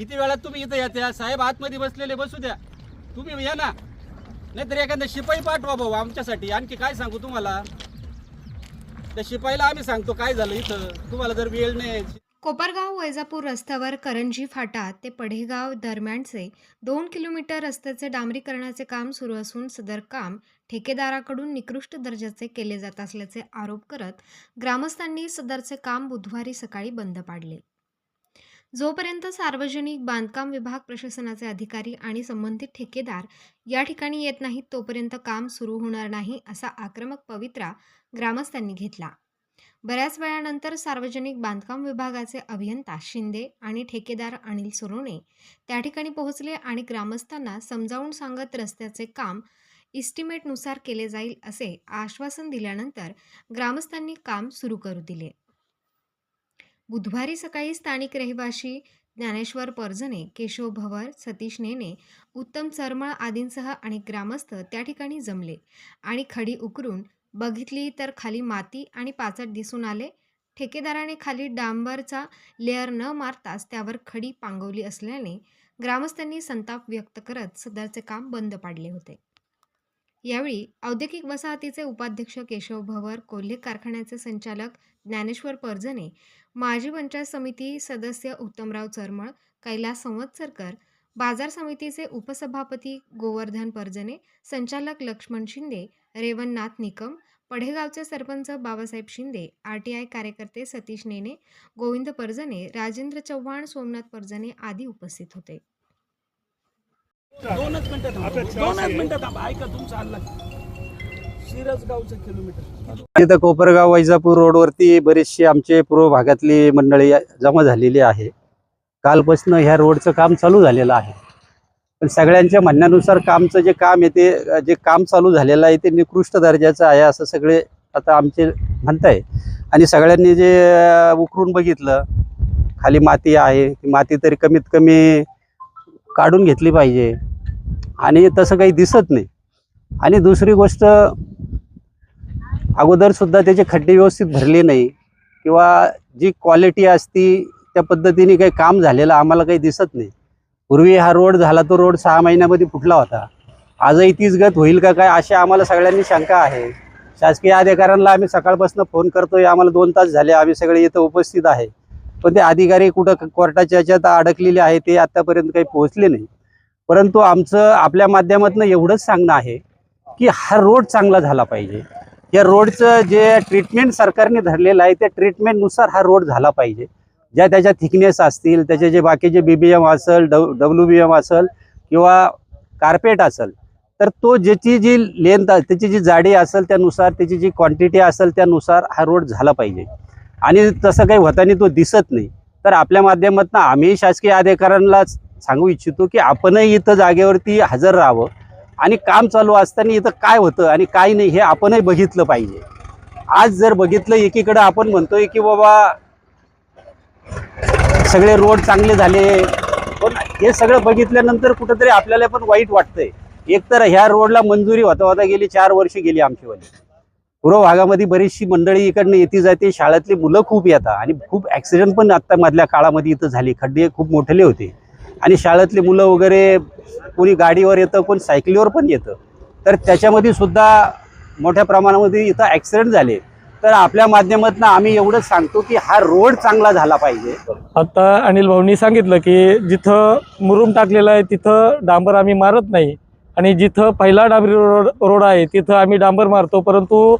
किती वेळात तुम्ही इथं येत्या? साहेब आतमध्ये बसलेले बसू द्या. तुम्ही या ना. नाहीतर एखादा शिपाई पाठवा भाऊ आमच्यासाठी. आणखी काय सांगू तुम्हाला? त्या शिपाईला आम्ही सांगतो काय झालं इथं. तुम्हाला जर वेळ नाही कोपरगाव वैजापूर रस्त्यावर करंजी फाटा ते पढेगाव दरम्यानचे दोन किलोमीटर रस्त्याचे डांबरीकरणाचे काम सुरू असून सदर काम ठेकेदाराकडून निकृष्ट दर्जाचे केले जात असल्याचे आरोप करत ग्रामस्थांनी सदरचे काम बुधवारी सकाळी बंद पाडले. जोपर्यंत सार्वजनिक बांधकाम विभाग प्रशासनाचे अधिकारी आणि संबंधित ठेकेदार या ठिकाणी येत नाहीत तोपर्यंत काम सुरू होणार नाही असा आक्रमक पवित्रा ग्रामस्थांनी घेतला. बऱ्याच वेळानंतर सार्वजनिक बांधकाम विभागाचे अभियंता शिंदे आणि ठेकेदार अनिल सुरोणे त्या ठिकाणी पोहोचले आणि ग्रामस्थांना समजावून सांगत रस्त्याचे काम इस्टिमेटनुसार केले जाईल असे आश्वासन दिल्यानंतर ग्रामस्थांनी काम सुरू करू दिले. बुधवारी सकाळी स्थानिक रहिवासी ज्ञानेश्वर पर्जने केशव भवर सतीश नेने उत्तम चरमळ आदींसह आणि ग्रामस्थ त्या ठिकाणी जमले आणि खडी उकरून बघितली तर खाली माती आणि पाचट दिसून आले. ठेकेदाराने खाली डांबरचा लेअर न मारताच त्यावर खडी पांगवली असल्याने ग्रामस्थांनी संताप व्यक्त करत सदरचे काम बंद पाडले होते. यावेळी औद्योगिक वसाहतीचे उपाध्यक्ष केशव भवर कोल्हे कारखान्याचे संचालक ज्ञानेश्वर पर्जने माजी पंचायत समिती सदस्य उत्तमराव चरमळ कैलास संवत्सरकर बाजार समितीचे उपसभापती गोवर्धन परजणे संचालक Laxman Shinde Revannath Nikam पढेगावचे sarpanch Babasaheb Shinde R T I कार्यकर्ते सतीश नेने गोविंद परजणे राजेंद्र चव्हाण सोमनाथ परजणे आदी उपस्थित होते. दोनच मिनिटं दोनच मिनिटं थांबा. ऐका तुमचा अल्ला शिरसगावचं किलोमीटर तिथं कोपरगाव वैजापूर रोडवरती बरेचसे आमचे पूर्व भागातली मंडळी जमा झालेली आहे. कालपासून ह्या रोडचं काम चालू झालेलं आहे. पण सगळ्यांच्या म्हणण्यानुसार कामचं जे काम आहे ते जे काम चालू झालेलं आहे ते निकृष्ट दर्जाचं आहे असं सगळे आता आमचे म्हणताय. आणि सगळ्यांनी जे उकरून बघितलं खाली माती आहे ती माती तरी कमीत कमी काढून घेतली पाहिजे. आणि तसं काही दिसत नाही. आणि दुसरी गोष्ट अगोदर सुद्धा त्याचे खड्डे व्यवस्थित भरले नाही किंवा जी क्वालिटी असती त्या पद्धतीने काही काम झालेलं आम्हाला काही दिसत नाही. पूर्वी हा रोड झाला तो रोड सहा महिन्यामध्ये फुटला होता. आजही तीच गत होईल का काय अशी आम्हाला सगळ्यांनी शंका आहे. शासकीय अधिकाऱ्यांना आम्ही सकाळपासून फोन करतोय आम्हाला दोन तास झाले आम्ही सगळे इथं उपस्थित आहे. पण ते अधिकारी कुठं कोर्टाच्या याच्यात अडकलेले आहे ते आत्तापर्यंत काही पोहोचले नाही. परंतु आमचं आपल्या माध्यमातून एवढंच सांगणं आहे की हा रोड चांगला झाला पाहिजे. या रोडचं जे ट्रीटमेंट सरकारने धरलेलं आहे त्या ट्रीटमेंटनुसार हा रोड झाला पाहिजे. ज्या त्याच्या थिकनेस असतील त्याचे जे बाकीचे बी बी एम असेल डब डब्ल्यू बी एम असेल किंवा कार्पेट असेल तर तो ज्याची जी लेंथ त्याची जी जाडी असेल त्यानुसार त्याची जी क्वांटिटी असेल त्यानुसार हा रोड झाला पाहिजे. आणि तसं काही होताना तो दिसत नाही. तर आपल्या माध्यमातून आम्ही शासकीय अधिकाऱ्यांना सांगू इच्छितो की आपणही इथं जागेवरती हजर राहावं. आणि काम चालू असताना इथं काय होतं आणि काय नाही हे आपणही बघितलं पाहिजे. आज जर बघितलं एकीकडं आपण म्हणतोय की बाबा सगळे रोड चांगले झाले. पण हे सगळं बघितल्यानंतर कुठंतरी आपल्याला पण वाईट वाटतंय. एकतर ह्या रोडला मंजुरी होता होता गेली चार वर्ष गेली आमचीवाली. पूर्व भागामध्ये बरीचशी मंडळी इकडनं येते जाते शाळेतली मुलं खूप येतात. आणि खूप ॲक्सिडेंट पण आता मधल्या काळामध्ये इथं झाली. खड्डे खूप मोठले होते. आणि शाळेतली मुलं वगैरे कोणी गाडीवर येतं कोणी सायकलीवर पण येतं. तर त्याच्यामध्ये सुद्धा मोठ्या प्रमाणामध्ये इथं ॲक्सिडेंट झाले. तर आपल्या माध्यमातून आम्ही एवढंच सांगतो की हा रोड चांगला झाला पाहिजे. आता अनिल भाऊनी सांगितलं की जिथं मुरुम टाकलेला आहे तिथं डांबर आम्ही मारत नाही. आणि जिथं पहिला डांबरी रोड रोड आहे तिथं आम्ही डांबर मारतो. परंतु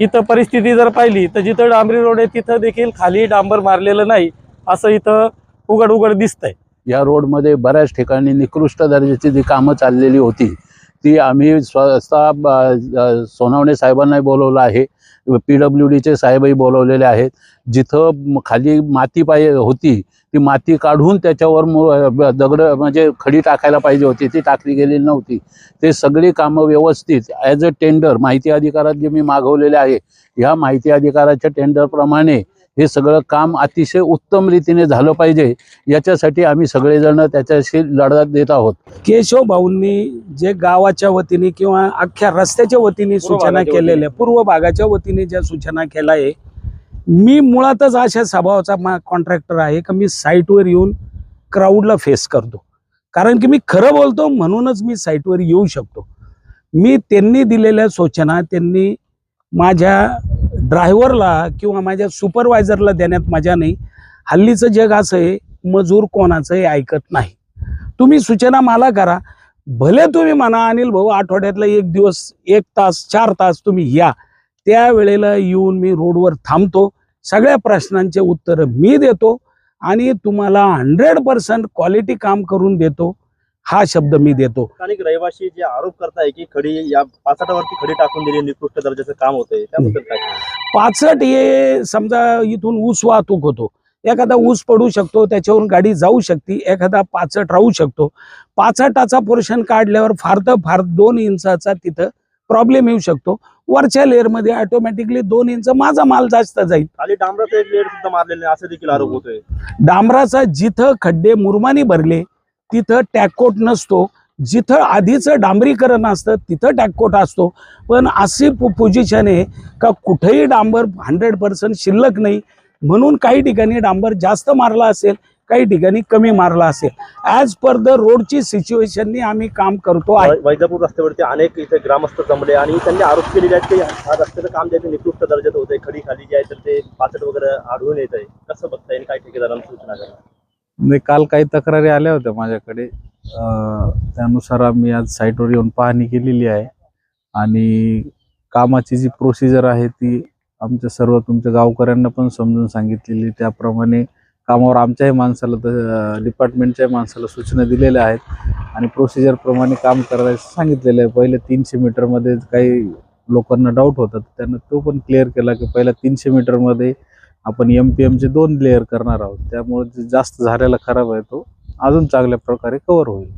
इथं परिस्थिती जर पाहिली तर जिथं डांबरी रोड आहे तिथं देखील खाली डांबर मारलेलं नाही असं इथं उघड उघड दिसतंय. या रोडमध्ये बऱ्याच ठिकाणी निकृष्ट दर्जाची जी कामं चाललेली होती ती आम्ही स्वतः सोनावणे सोनवणे साहेबांनाही बोलवलं आहे पी डब्ल्यू डीचे साहेबही बोलवलेले आहेत. जिथं खाली माती पाहिजे होती ती माती काढून त्याच्यावर दगड म्हणजे खडी टाकायला पाहिजे होती ती टाकली गेलेली नव्हती. ते सगळी कामं व्यवस्थित ॲज अ टेंडर माहिती अधिकारात जे मी मागवलेले आहे ह्या माहिती अधिकाराच्या टेंडरप्रमाणे हे सगळं काम अतिशय उत्तम रीतीने झालं पाहिजे. याच्यासाठी आम्ही सगळेजण त्याच्याशी लढा देत आहोत. केशव भाऊंनी जे गावाच्या वतीने किंवा अख्ख्या रस्त्याच्या वतीने सूचना केलेल्या पूर्व भागाच्या वतीने ज्या सूचना केल्या आहे मी मुळातच अशा स्वभावाचा मा कॉन्ट्रॅक्टर आहे का मी साईटवर येऊन क्राऊडला फेस करतो. कारण की मी खरं बोलतो म्हणूनच मी साईटवर येऊ शकतो. मी त्यांनी दिलेल्या सूचना त्यांनी माझ्या ड्रायव्हरला किंवा माझ्या सुपरवायझरला देण्यात मजा नाही. हल्लीचं जग असं आहे मजूर कोणाचंही ऐकत नाही. तुम्ही सूचना मला करा. भले तुम्ही म्हणा अनिल भाऊ आठवड्यातला एक दिवस एक तास चार तास तुम्ही या. त्या वेळेला येऊन मी रोडवर थांबतो. सगळ्या प्रश्नांचे उत्तर मी देतो आणि तुम्हाला हंड्रेड पर्सेंट क्वालिटी काम करून देतो. हा शब्द मी देतो. स्थानिक रहिवासी जे आरोप करताय की खडी या पाचाटावरती खडी टाकून दिली निकृष्ट दर्जाचं काम होतंय त्याबद्दल काय पाचट हे समजा इथून ऊस वाहतूक होतो. एखादा ऊस पडू शकतो त्याच्यावरून गाडी जाऊ शकते एखादा पाचट राहू शकतो. पाचटाचा पोर्शन काढल्यावर फार तर फार दोन इंचाचा तिथं प्रॉब्लेम येऊ शकतो. वरच्या लेअरमध्ये ऑटोमॅटिकली दोन इंच माझा माल जास्त जाईल. खाली डांबराचा एक लेअर सुद्धा मारलेला असं देखील आरोप होतोय. डांबराचा जिथं खड्डे मुरमानी भरले तिथं टॅककोट नसतो जिथं आधीचं डांबरीकरण असतं तिथं टॅककोट असतो. पण अशी पोझिशन आहे का कुठेही डांबर हंड्रेड पर्सेंट शिल्लक नाही. म्हणून काही ठिकाणी डांबर जास्त मारला असेल काही ठिकाणी कमी मारला असेल. ॲज पर द रोडची सिच्युएशननी आम्ही काम करतो आहे. वैजापूर रस्त्यावरती अनेक इथे ग्रामस्थ जमले आणि त्यांनी आरोप केलेले आहेत की हा रस्त्याचं काम जे आहे ते निकृष्ट दर्जाचं होतंय. खडी खाली जे आहे तर ते पाचट वगैरे आढळून येत आहे कसं बघताय आणि काय ठेकेदारांना सूचना करा काल काही तक्रारी आल्या होत्या माझ्याकडे. त्यानुसार आम्ही आज साईटवर येऊन पाहणी केलेली आहे. आणि कामाची जी प्रोसिजर आहे ती आमच्या सर्व तुमच्या गावकऱ्यांना पण समजून सांगितलेली. त्याप्रमाणे कामावर आमच्याही माणसाला तर डिपार्टमेंटच्याही माणसाला सूचना दिलेल्या आहेत. आणि प्रोसिजरप्रमाणे काम करायचं सांगितलेलं आहे. पहिले तीनशे मीटरमध्ये काही लोकांना डाऊट होता तर त्यांना तो पण क्लिअर केला की पहिल्या तीनशे मीटरमध्ये आपण एम पी एमचे दोन लेअर करणार आहोत. त्यामुळे जे जास्त झालेला खराब आहे तो अजून चांगल्या प्रकारे कव्हर होईल.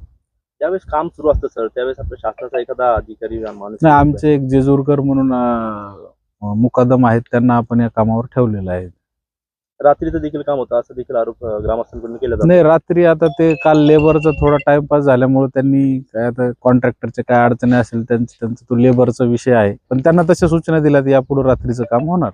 ज्यावेळेस काम सुरू असतं सर त्यावेळेस आपल्या शासनाचा एखादा अधिकारी माणूस नाही आमचे एक जेजूरकर म्हणून अं, मुकादम आहेत त्यांना आपण या कामावर ठेवलेलं आहे. रात्रीचं देखील काम होतं असं देखील आरोप अं, ग्रामस्थांकडून केला जातो. नाही रात्री आता ते काल लेबरचा थोडा टाइमपास झाल्यामुळे त्यांनी काय आता कॉन्ट्रॅक्टरचे काय अडचणी असेल त्यांचं त्यांचा तो लेबरचा विषय आहे. पण त्यांना तशा सूचना दिल्या यापुढे रात्रीचं काम होणार.